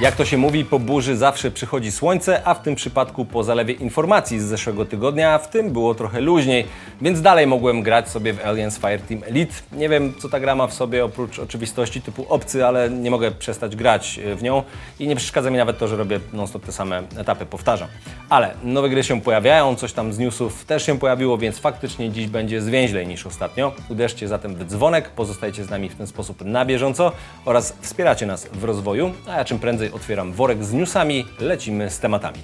Jak to się mówi, po burzy zawsze przychodzi słońce, a w tym przypadku po zalewie informacji z zeszłego tygodnia, w tym było trochę luźniej, więc dalej mogłem grać sobie w Aliens Fireteam Elite. Nie wiem, co ta gra ma w sobie oprócz oczywistości typu obcy, ale nie mogę przestać grać e, w nią i nie przeszkadza mi nawet to, że robię non-stop te same etapy, powtarzam. Ale nowe gry się pojawiają, coś tam z newsów też się pojawiło, więc faktycznie dziś będzie zwięźlej niż ostatnio. Uderzcie zatem w dzwonek, pozostajecie z nami w ten sposób na bieżąco oraz wspieracie nas w rozwoju, a ja czym prędzej otwieram worek z newsami, lecimy z tematami.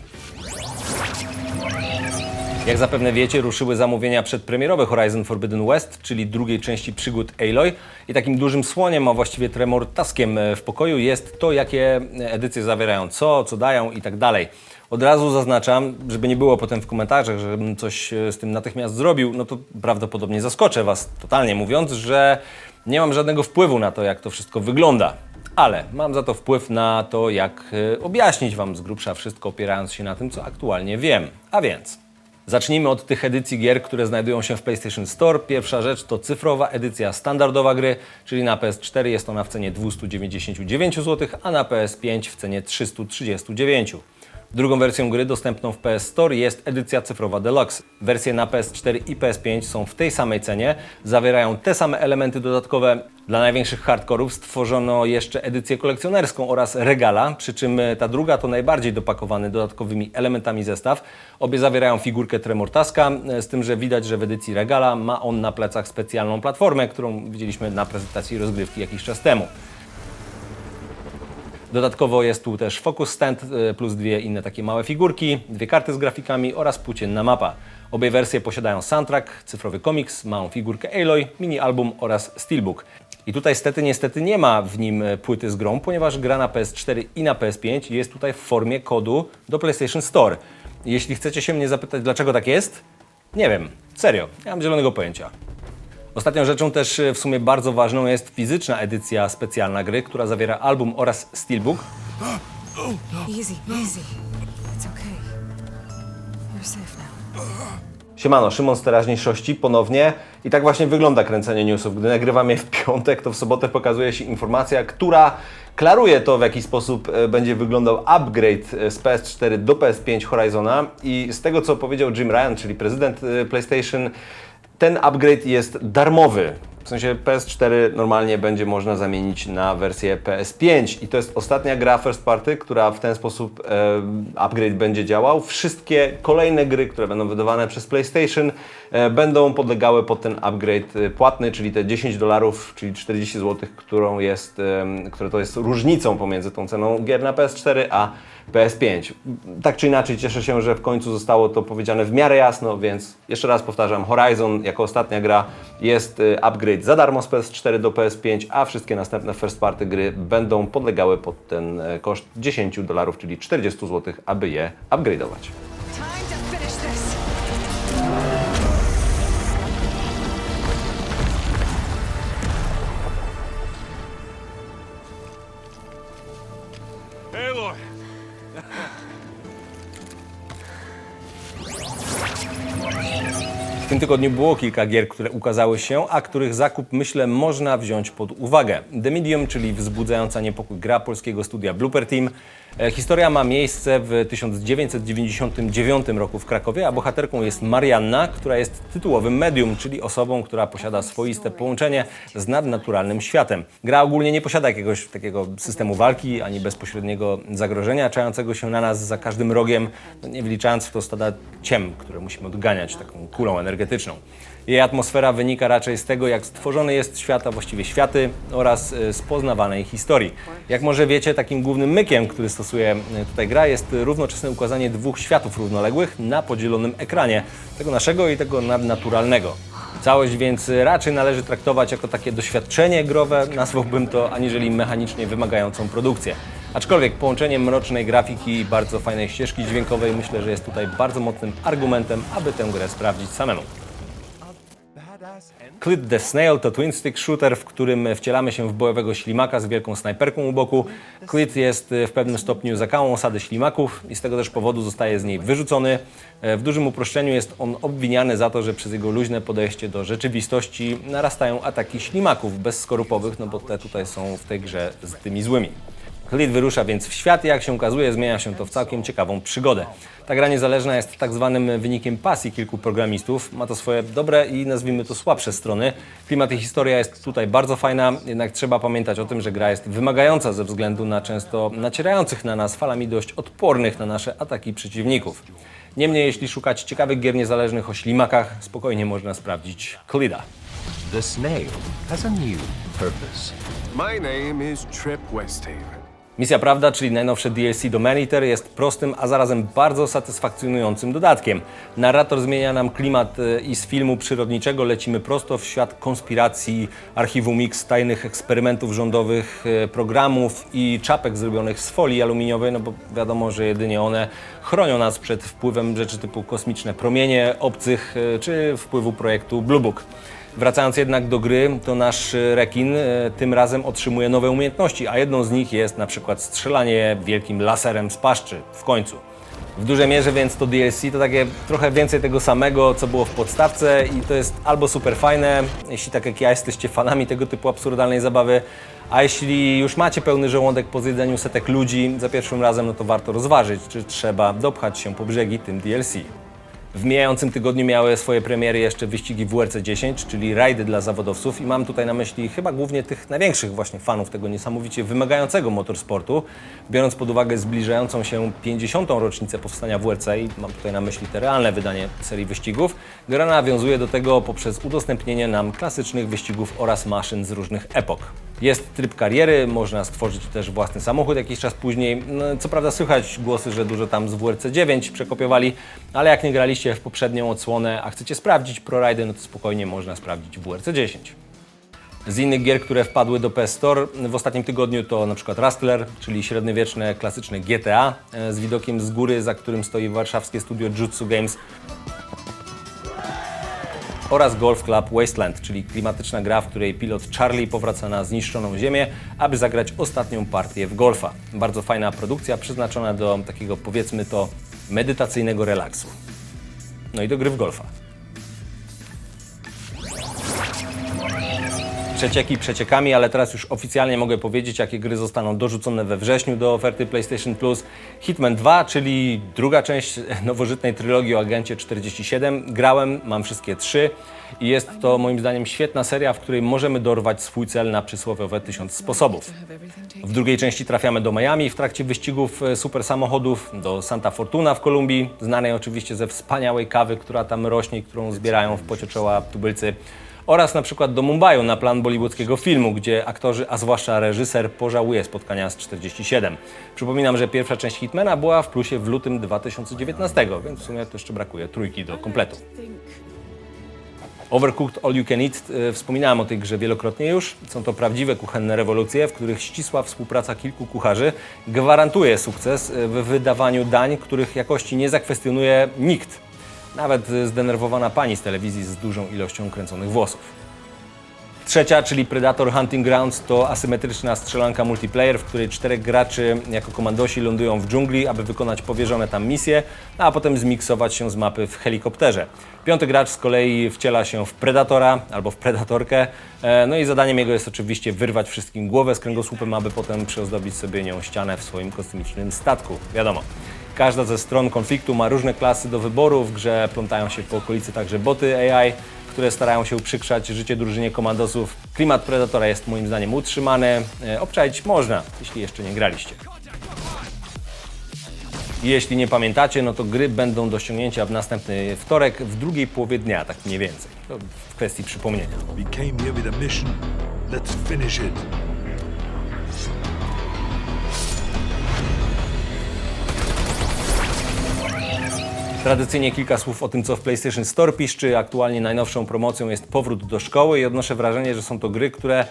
Jak zapewne wiecie, ruszyły zamówienia przedpremierowe Horizon Forbidden West, czyli drugiej części przygód Aloy. I takim dużym słoniem, a właściwie tremortaskiem e, w pokoju jest to, jakie edycje zawierają co, co dają i tak dalej. Od razu zaznaczam, żeby nie było potem w komentarzach, żebym coś e, z tym natychmiast zrobił, no to prawdopodobnie zaskoczę Was totalnie mówiąc, że nie mam żadnego wpływu na to, jak to wszystko wygląda. Ale mam za to wpływ na to, jak e, objaśnić Wam z grubsza wszystko, opierając się na tym, co aktualnie wiem. A więc Zacznijmy od tych edycji gier, które znajdują się w PlayStation Store. Pierwsza rzecz to cyfrowa edycja standardowa gry, czyli na PS4 jest ona w cenie 299 zł, a na PS5 w cenie 339 Drugą wersją gry dostępną w PS Store jest edycja cyfrowa Deluxe. Wersje na PS4 i PS5 są w tej samej cenie, zawierają te same elementy dodatkowe. Dla największych hardkorów stworzono jeszcze edycję kolekcjonerską oraz regala, przy czym ta druga to najbardziej dopakowany dodatkowymi elementami zestaw. Obie zawierają figurkę Tremortaska, z tym, że widać, że w edycji regala ma on na plecach specjalną platformę, którą widzieliśmy na prezentacji rozgrywki jakiś czas temu. Dodatkowo jest tu też focus stand y, plus dwie inne takie małe figurki, dwie karty z grafikami oraz płócienna mapa. Obie wersje posiadają soundtrack, cyfrowy komiks, małą figurkę Aloy, mini album oraz steelbook. I tutaj stety niestety nie ma w nim y, płyty z grą, ponieważ gra na PS4 i na PS5 jest tutaj w formie kodu do PlayStation Store. Jeśli chcecie się mnie zapytać, dlaczego tak jest, nie wiem, serio, nie mam zielonego pojęcia. Ostatnią rzeczą też e, w sumie bardzo ważną jest fizyczna edycja specjalna gry, która zawiera album oraz steelbook. Easy, easy. It's okay. You're safe now. Siemano, Szymon z teraźniejszości ponownie i tak właśnie wygląda kręcenie newsów. Gdy nagrywam je w piątek, to w sobotę pokazuje się informacja, która klaruje to, w jaki sposób e, będzie wyglądał upgrade e, z PS4 do PS5 Horizona i z tego, co powiedział Jim Ryan, czyli prezydent PlayStation, ten upgrade jest darmowy. W sensie PS4 normalnie będzie można zamienić na wersję PS5 i to jest ostatnia gra first party, która w ten sposób e, upgrade będzie działał. Wszystkie kolejne gry, które będą wydawane przez PlayStation e, będą podlegały pod ten upgrade e, płatny, czyli te 10 dolarów, czyli 40 zł, którą jest, e, które to jest różnicą pomiędzy tą ceną gier na PS4 a PS5. Tak czy inaczej cieszę się, że w końcu zostało to powiedziane w miarę jasno, więc jeszcze raz powtarzam, Horizon jako ostatnia gra jest y, upgrade za darmo z PS4 do PS5, a wszystkie następne first party gry będą podlegały pod ten e, koszt 10 dolarów, czyli 40 zł, aby je upgrade'ować. Aloy! Tym tygodniu było kilka gier, które ukazały się, a których zakup myślę można wziąć pod uwagę. The Medium, czyli wzbudzająca niepokój gra polskiego studia Blooper Team. E, Historia ma miejsce w 1999 roku w Krakowie, a bohaterką jest Marianna, która jest tytułowym medium, czyli osobą, która posiada swoiste połączenie z nadnaturalnym światem. Gra ogólnie nie posiada jakiegoś takiego systemu walki, ani bezpośredniego zagrożenia czającego się na nas za każdym rogiem, no nie wliczając w to stada ciem, które musimy odganiać taką kulą energetyczną. Jej atmosfera wynika raczej z tego, jak stworzony jest świat, a właściwie światy oraz y, z poznawanej historii. Jak może wiecie, takim głównym mykiem, który stosuje y, tutaj gra, jest równoczesne ukazanie dwóch światów równoległych na podzielonym ekranie, tego naszego i tego nadnaturalnego. Całość więc raczej należy traktować jako takie doświadczenie growe, nazwałbym to, aniżeli mechanicznie wymagającą produkcję. Aczkolwiek połączenie mrocznej grafiki i bardzo fajnej ścieżki dźwiękowej myślę, że jest tutaj bardzo mocnym argumentem, aby tę grę sprawdzić samemu. Clit the Snail to twin stick shooter, w którym wcielamy się w bojowego ślimaka z wielką snajperką u boku. Clit jest w pewnym stopniu zakałą osady ślimaków i z tego też powodu zostaje z niej wyrzucony. E, W dużym uproszczeniu jest on obwiniany za to, że przez jego luźne podejście do rzeczywistości narastają ataki ślimaków bezskorupowych, no bo te tutaj są w tej grze z tymi złymi. Clid wyrusza więc w świat i jak się okazuje zmienia się to w całkiem ciekawą przygodę. Ta gra niezależna jest tak zwanym wynikiem pasji kilku programistów. Ma to swoje dobre i nazwijmy to słabsze strony. Klimat i historia jest tutaj bardzo fajna, jednak trzeba pamiętać o tym, że gra jest wymagająca ze względu na często nacierających na nas falami dość odpornych na nasze ataki przeciwników. Niemniej, jeśli szukać ciekawych gier niezależnych o ślimakach, spokojnie można sprawdzić Clida. The snail has a new purpose. My name is Trip Westhaven. Misja Prawda, czyli najnowsze DLC do Maniter, jest prostym, a zarazem bardzo satysfakcjonującym dodatkiem. Narrator zmienia nam klimat e, i z filmu przyrodniczego lecimy prosto w świat konspiracji, archiwum X, tajnych eksperymentów rządowych, e, programów i czapek zrobionych z folii aluminiowej, no bo wiadomo, że jedynie one chronią nas przed wpływem rzeczy typu kosmiczne promienie obcych e, czy wpływu projektu Blue Book. Wracając jednak do gry, to nasz e, rekin e, tym razem otrzymuje nowe umiejętności, a jedną z nich jest na przykład strzelanie wielkim laserem z paszczy w końcu. W dużej mierze więc to DLC to takie trochę więcej tego samego, co było w podstawce i to jest albo super fajne, jeśli tak jak ja jesteście fanami tego typu absurdalnej zabawy, a jeśli już macie pełny żołądek po zjedzeniu setek ludzi za pierwszym razem, no to warto rozważyć, czy trzeba dopchać się po brzegi tym DLC. W mijającym tygodniu miały swoje premiery jeszcze wyścigi WRC 10, czyli rajdy dla zawodowców i mam tutaj na myśli chyba głównie tych największych właśnie fanów tego niesamowicie wymagającego motorsportu, biorąc pod uwagę zbliżającą się 50. rocznicę powstania WRC i mam tutaj na myśli te realne wydanie serii wyścigów. Gra nawiązuje do tego poprzez udostępnienie nam klasycznych wyścigów oraz maszyn z różnych epok. Jest tryb kariery, można stworzyć też własny samochód jakiś czas później. No, co prawda słychać głosy, że dużo tam z WRC 9 przekopiowali, ale jak nie graliście w poprzednią odsłonę, a chcecie sprawdzić ProRidy, no to spokojnie można sprawdzić WRC 10. Z innych gier, które wpadły do PS Store w ostatnim tygodniu to na przykład Rustler, czyli średniowieczne, klasyczne GTA e, z widokiem z góry, za którym stoi warszawskie studio Jutsu Games oraz Golf Club Wasteland, czyli klimatyczna gra, w której pilot Charlie powraca na zniszczoną ziemię, aby zagrać ostatnią partię w golfa. Bardzo fajna produkcja, przeznaczona do takiego powiedzmy to medytacyjnego relaksu. No i do gry w golfa. Przecieki przeciekami, ale teraz już oficjalnie mogę powiedzieć, jakie gry zostaną dorzucone we wrześniu do oferty PlayStation Plus. Hitman 2, czyli druga część nowożytnej trylogii o agencie 47. Grałem, mam wszystkie trzy i jest to moim zdaniem świetna seria, w której możemy dorwać swój cel na przysłowiowe tysiąc sposobów. W drugiej części trafiamy do Miami w trakcie wyścigów e, super samochodów, do Santa Fortuna w Kolumbii, znanej oczywiście ze wspaniałej kawy, która tam rośnie i którą zbierają w pocie czoła tubylcy oraz na przykład do Mumbaiu na plan bollywoodzkiego filmu, gdzie aktorzy, a zwłaszcza reżyser, pożałuje spotkania z 47. Przypominam, że pierwsza część Hitmana była w plusie w lutym 2019, więc w sumie to jeszcze brakuje trójki do kompletu. Overcooked All You Can Eat, e, wspominałem o tej grze wielokrotnie już. Są to prawdziwe kuchenne rewolucje, w których ścisła współpraca kilku kucharzy gwarantuje sukces e, w wydawaniu dań, których jakości nie zakwestionuje nikt. Nawet zdenerwowana pani z telewizji z dużą ilością kręconych włosów. Trzecia, czyli Predator Hunting Grounds, to asymetryczna strzelanka multiplayer, w której czterech graczy jako komandosi lądują w dżungli, aby wykonać powierzone tam misje, a potem zmiksować się z mapy w helikopterze. Piąty gracz z kolei wciela się w Predatora albo w Predatorkę, e, no i zadaniem jego jest oczywiście wyrwać wszystkim głowę z kręgosłupem, aby potem przyozdobić sobie nią ścianę w swoim kosmicznym statku. Wiadomo. Każda ze stron konfliktu ma różne klasy do wyboru, w grze plątają się po okolicy także boty AI, które starają się uprzykrzać życie drużynie komandosów. Klimat Predatora jest moim zdaniem utrzymany. E, Obczaić można, jeśli jeszcze nie graliście. Jeśli nie pamiętacie, no to gry będą do ściągnięcia w następny wtorek, w drugiej połowie dnia, tak mniej więcej. To w kwestii przypomnienia. Tradycyjnie kilka słów o tym, co w PlayStation Store piszczy. Aktualnie najnowszą promocją jest powrót do szkoły i odnoszę wrażenie, że są to gry, które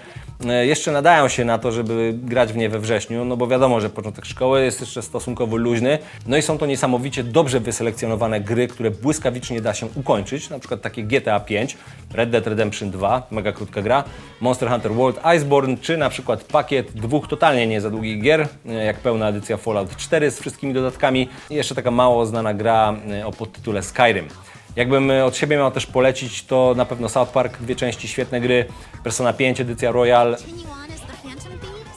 e, jeszcze nadają się na to, żeby grać w nie we wrześniu, no bo wiadomo, że początek szkoły jest jeszcze stosunkowo luźny. No i są to niesamowicie dobrze wyselekcjonowane gry, które błyskawicznie da się ukończyć, na przykład takie GTA 5, Red Dead Redemption 2, mega krótka gra, Monster Hunter World Iceborne, czy na przykład pakiet dwóch totalnie nie za długich gier, e, jak pełna edycja Fallout 4 z wszystkimi dodatkami. I jeszcze taka mało znana gra e, o podtytule Skyrim. Jakbym e, od siebie miał też polecić, to na pewno South Park, dwie części, świetne gry, Persona 5, edycja Royal,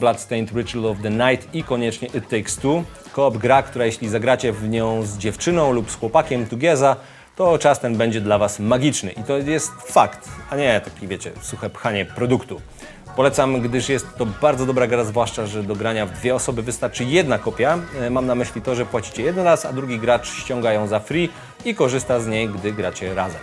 Bloodstained Ritual of the Night i koniecznie It Takes Two. Koop gra, która jeśli zagracie w nią z dziewczyną lub z chłopakiem together, to czas ten będzie dla Was magiczny. I to jest fakt, a nie taki, wiecie, suche pchanie produktu. Polecam, gdyż jest to bardzo dobra gra, zwłaszcza, że do grania w dwie osoby wystarczy jedna kopia. E, Mam na myśli to, że płacicie jeden raz, a drugi gracz ściąga ją za free i korzysta z niej, gdy gracie razem.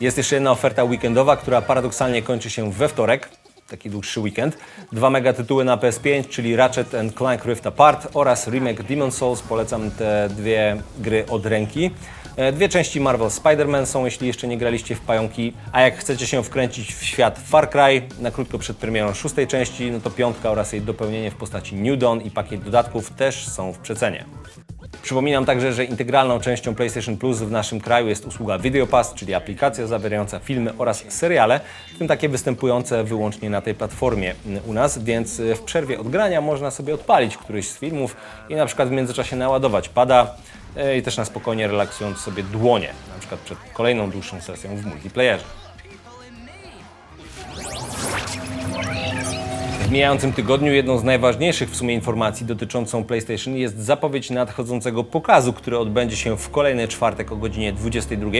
Jest jeszcze jedna oferta weekendowa, która paradoksalnie kończy się we wtorek, taki dłuższy weekend. Dwa mega tytuły na PS5, czyli Ratchet Clank Rift Apart oraz remake Demon Souls. Polecam te dwie gry od ręki. E, Dwie części Marvel Spider-Man są, jeśli jeszcze nie graliście w pająki. A jak chcecie się wkręcić w świat Far Cry, na krótko przed premierą szóstej części, no to piątka oraz jej dopełnienie w postaci New Dawn i pakiet dodatków też są w przecenie. Przypominam także, że integralną częścią PlayStation Plus w naszym kraju jest usługa Video Pass, czyli aplikacja zawierająca filmy oraz seriale, w tym takie występujące wyłącznie na tej platformie y, u nas, więc y, w przerwie od grania można sobie odpalić któryś z filmów i na przykład w międzyczasie naładować pada i też na spokojnie relaksując sobie dłonie, na przykład przed kolejną dłuższą sesją w multiplayerze. W mijającym tygodniu jedną z najważniejszych w sumie informacji dotyczącą PlayStation jest zapowiedź nadchodzącego pokazu, który odbędzie się w kolejny czwartek o godzinie 22.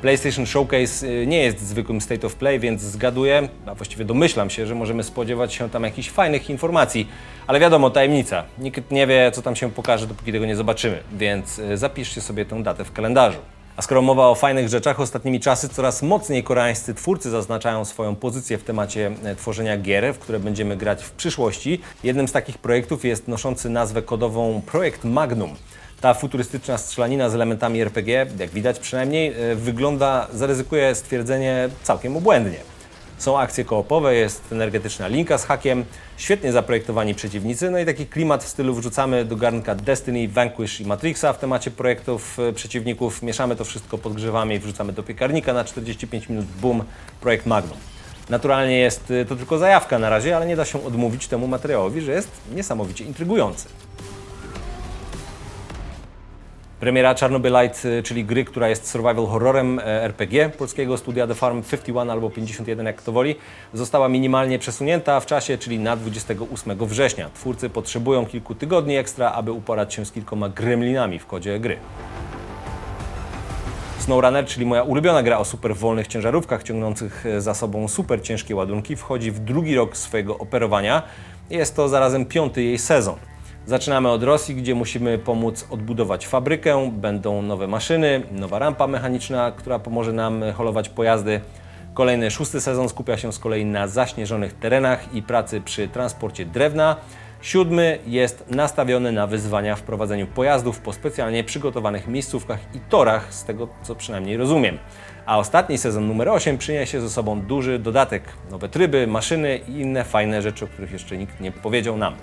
PlayStation Showcase y, nie jest zwykłym State of Play, więc zgaduję, a właściwie domyślam się, że możemy spodziewać się tam jakichś fajnych informacji. Ale wiadomo, tajemnica. Nikt nie wie, co tam się pokaże, dopóki tego nie zobaczymy, więc y, zapiszcie sobie tę datę w kalendarzu. A skoro mowa o fajnych rzeczach, ostatnimi czasy coraz mocniej koreańscy twórcy zaznaczają swoją pozycję w temacie e, tworzenia gier, w które będziemy grać w przyszłości. Jednym z takich projektów jest noszący nazwę kodową Projekt Magnum. Ta futurystyczna strzelanina z elementami RPG, jak widać przynajmniej, e, wygląda, zaryzykuję stwierdzenie, całkiem obłędnie. Są akcje koopowe, jest energetyczna linka z hakiem, świetnie zaprojektowani przeciwnicy, no i taki klimat w stylu wrzucamy do garnka Destiny, Vanquish i Matrixa w temacie projektów e, przeciwników, mieszamy to wszystko, podgrzewamy i wrzucamy do piekarnika na 45 minut, boom, projekt Magnum. Naturalnie jest e, to tylko zajawka na razie, ale nie da się odmówić temu materiałowi, że jest niesamowicie intrygujący. Premiera Chernobylite, y, czyli gry, która jest survival horrorem e, RPG polskiego studia The Farm 51 albo 51, jak kto woli, została minimalnie przesunięta w czasie, czyli na 28 września. Twórcy potrzebują kilku tygodni ekstra, aby uporać się z kilkoma gremlinami w kodzie gry. SnowRunner, czyli moja ulubiona gra o super wolnych ciężarówkach ciągnących e, za sobą super ciężkie ładunki, wchodzi w drugi rok swojego operowania. Jest to zarazem piąty jej sezon. Zaczynamy od Rosji, gdzie musimy pomóc odbudować fabrykę, będą nowe maszyny, nowa rampa mechaniczna, która pomoże nam holować pojazdy. Kolejny szósty sezon skupia się z kolei na zaśnieżonych terenach i pracy przy transporcie drewna. Siódmy jest nastawiony na wyzwania w prowadzeniu pojazdów po specjalnie przygotowanych miejscówkach i torach, z tego co przynajmniej rozumiem. A ostatni sezon numer 8 przyniesie ze sobą duży dodatek, nowe tryby, maszyny i inne fajne rzeczy, o których jeszcze nikt nie powiedział nam.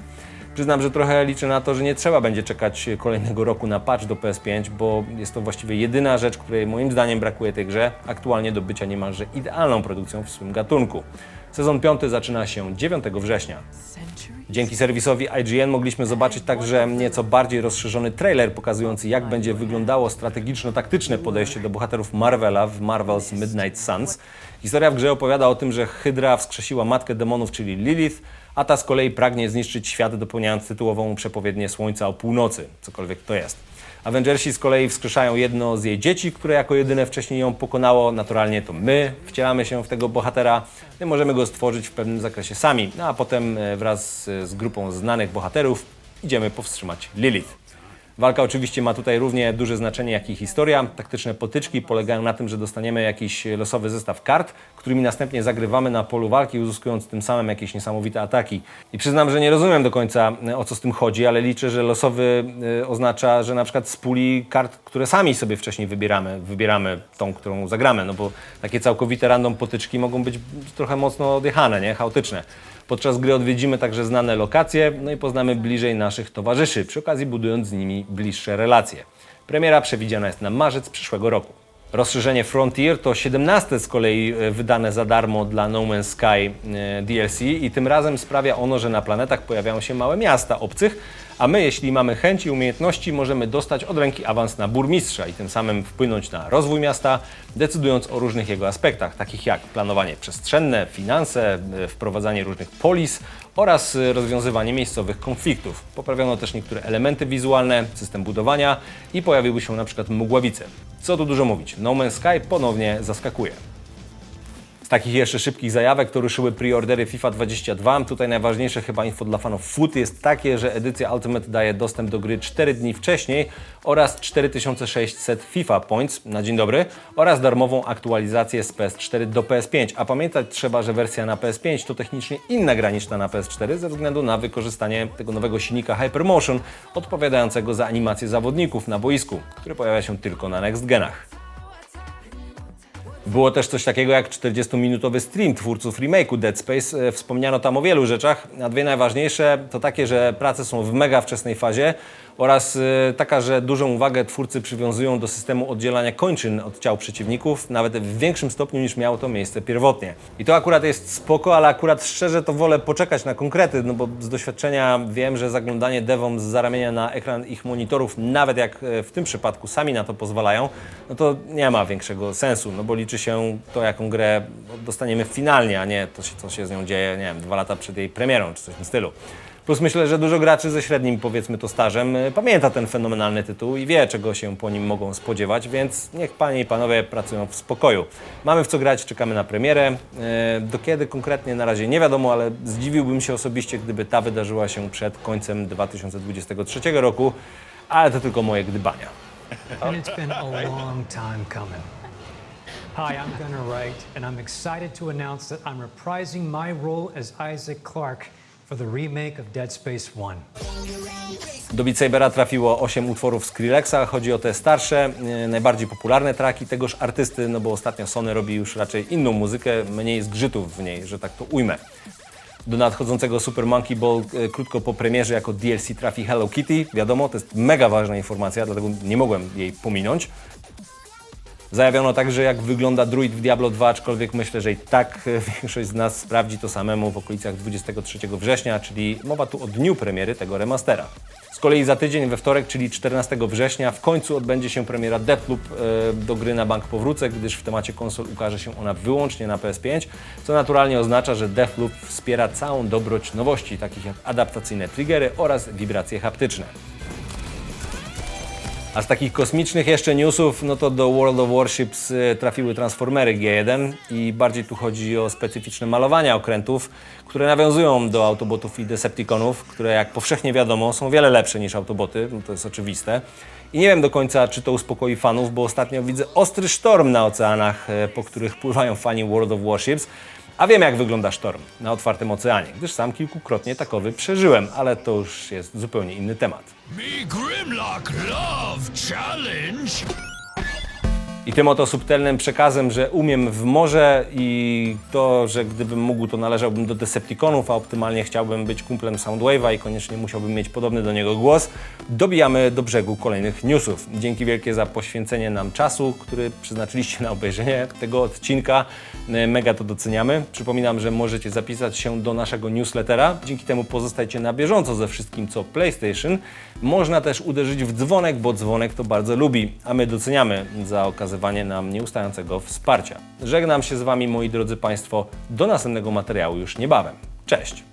Przyznam, że trochę liczę na to, że nie trzeba będzie czekać kolejnego roku na patch do PS5, bo jest to właściwie jedyna rzecz, której moim zdaniem brakuje tej grze, aktualnie do bycia niemalże idealną produkcją w swym gatunku. Sezon 5 zaczyna się 9 września. Dzięki serwisowi IGN mogliśmy zobaczyć także nieco bardziej rozszerzony trailer pokazujący jak będzie wyglądało strategiczno-taktyczne podejście do bohaterów Marvela w Marvel's Midnight Suns. Historia w grze opowiada o tym, że Hydra wskrzesiła matkę demonów, czyli Lilith, a ta z kolei pragnie zniszczyć świat, dopełniając tytułową przepowiednię Słońca o północy, cokolwiek to jest. Avengersi z kolei wskrzeszają jedno z jej dzieci, które jako jedyne wcześniej ją pokonało. Naturalnie to my wcielamy się w tego bohatera. My możemy go stworzyć w pewnym zakresie sami, no a potem e, wraz z- z grupą znanych bohaterów idziemy powstrzymać Lilith. Walka oczywiście ma tutaj równie duże znaczenie jak i historia. Taktyczne potyczki polegają na tym, że dostaniemy jakiś losowy zestaw kart, którymi następnie zagrywamy na polu walki, uzyskując tym samym jakieś niesamowite ataki. I przyznam, że nie rozumiem do końca e, o co z tym chodzi, ale liczę, że losowy e, oznacza, że na przykład z puli kart, które sami sobie wcześniej wybieramy, wybieramy tą, którą zagramy, no bo takie całkowite random potyczki mogą być trochę mocno odjechane, nie? chaotyczne. Podczas gry odwiedzimy także znane lokacje, no i poznamy bliżej naszych towarzyszy, przy okazji budując z nimi bliższe relacje. Premiera przewidziana jest na marzec przyszłego roku. Rozszerzenie Frontier to 17 z kolei e, wydane za darmo dla No Man's Sky e, DLC i tym razem sprawia ono, że na planetach pojawiają się małe miasta obcych, A my, jeśli mamy chęć i umiejętności, możemy dostać od ręki awans na burmistrza i tym samym wpłynąć na rozwój miasta, decydując o różnych jego aspektach, takich jak planowanie przestrzenne, finanse, y, wprowadzanie różnych polis oraz y, rozwiązywanie miejscowych konfliktów. Poprawiono też niektóre elementy wizualne, system budowania i pojawiły się na przykład mgławice. Co tu dużo mówić, No Man's Sky ponownie zaskakuje. Takich jeszcze szybkich zajawek to ruszyły preordery FIFA 22. Tutaj najważniejsze chyba info dla fanów FUT jest takie, że edycja Ultimate daje dostęp do gry 4 dni wcześniej oraz 4600 FIFA Points na dzień dobry oraz darmową aktualizację z PS4 do PS5. A pamiętać trzeba, że wersja na PS5 to technicznie inna gra niż ta na PS4 ze względu na wykorzystanie tego nowego silnika Hypermotion odpowiadającego za animację zawodników na boisku, który pojawia się tylko na next genach. Było też coś takiego jak 40-minutowy stream twórców remake'u Dead Space. E, Wspomniano tam o wielu rzeczach, a dwie najważniejsze to takie, że prace są w mega wczesnej fazie oraz e, taka, że dużą uwagę twórcy przywiązują do systemu oddzielania kończyn od ciał przeciwników, nawet w większym stopniu niż miało to miejsce pierwotnie. I to akurat jest spoko, ale akurat szczerze to wolę poczekać na konkrety, no bo z doświadczenia wiem, że zaglądanie devom z zaramienia na ekran ich monitorów, nawet jak e, w tym przypadku sami na to pozwalają, no to nie ma większego sensu, no bo liczy się to, jaką grę dostaniemy finalnie, a nie to, co się z nią dzieje, nie wiem, dwa lata przed jej premierą, czy coś w tym stylu. Plus myślę, że dużo graczy ze średnim, powiedzmy to stażem, y, pamięta ten fenomenalny tytuł i wie, czego się po nim mogą spodziewać, więc niech panie i panowie pracują w spokoju. Mamy w co grać, czekamy na premierę. Y, Do kiedy konkretnie na razie nie wiadomo, ale zdziwiłbym się osobiście, gdyby ta wydarzyła się przed końcem 2023 roku, ale to tylko moje gdybania. and it's been a long time coming. Hi, I'm Gunnar Wright, and I'm excited to announce that I'm reprising my role as Isaac Clarke for the remake of Dead Space 1. Do Beat Sabera trafiło 8 utworów Skrillexa, chodzi o te starsze, e, najbardziej popularne traki tegoż artysty, no bo ostatnio Sony robi już raczej inną muzykę, mniej zgrzytów w niej, że tak to ujmę. Do nadchodzącego Super Monkey Ball e, krótko po premierze jako DLC trafi Hello Kitty, wiadomo, to jest mega ważna informacja, dlatego nie mogłem jej pominąć. Zajawiono także, jak wygląda druid w Diablo 2, aczkolwiek myślę, że i tak e, większość z nas sprawdzi to samemu w okolicach 23 września, czyli mowa tu o dniu premiery tego remastera. Z kolei za tydzień, we wtorek, czyli 14 września, w końcu odbędzie się premiera Deathloop e, do gry na bank powrócę, gdyż w temacie konsol ukaże się ona wyłącznie na PS5, co naturalnie oznacza, że Deathloop wspiera całą dobroć nowości, takich jak adaptacyjne triggery oraz wibracje haptyczne. A z takich kosmicznych jeszcze newsów, no to do World of Warships y, trafiły transformery G1 i bardziej tu chodzi o specyficzne malowania okrętów, które nawiązują do Autobotów i Decepticonów, które jak powszechnie wiadomo są wiele lepsze niż Autoboty, no to jest oczywiste. I nie wiem do końca, czy to uspokoi fanów, bo ostatnio widzę ostry sztorm na oceanach, e, po których pływają fani World of Warships. A wiem, jak wygląda sztorm na otwartym oceanie, gdyż sam kilkukrotnie takowy przeżyłem, ale to już jest zupełnie inny temat. Me Grimlock love challenge. I tym oto subtelnym przekazem, że umiem w morze i to, że gdybym mógł, to należałbym do Decepticonów, a optymalnie chciałbym być kumplem Soundwave'a i koniecznie musiałbym mieć podobny do niego głos, dobijamy do brzegu kolejnych newsów. Dzięki wielkie za poświęcenie nam czasu, który przeznaczyliście na obejrzenie tego odcinka. E, Mega to doceniamy. Przypominam, że możecie zapisać się do naszego newslettera. Dzięki temu pozostajecie na bieżąco ze wszystkim, co PlayStation. Można też uderzyć w dzwonek, bo dzwonek to bardzo lubi, a my doceniamy za okazywanie nam nieustającego wsparcia. Żegnam się z Wami, moi drodzy Państwo, do następnego materiału już niebawem. Cześć!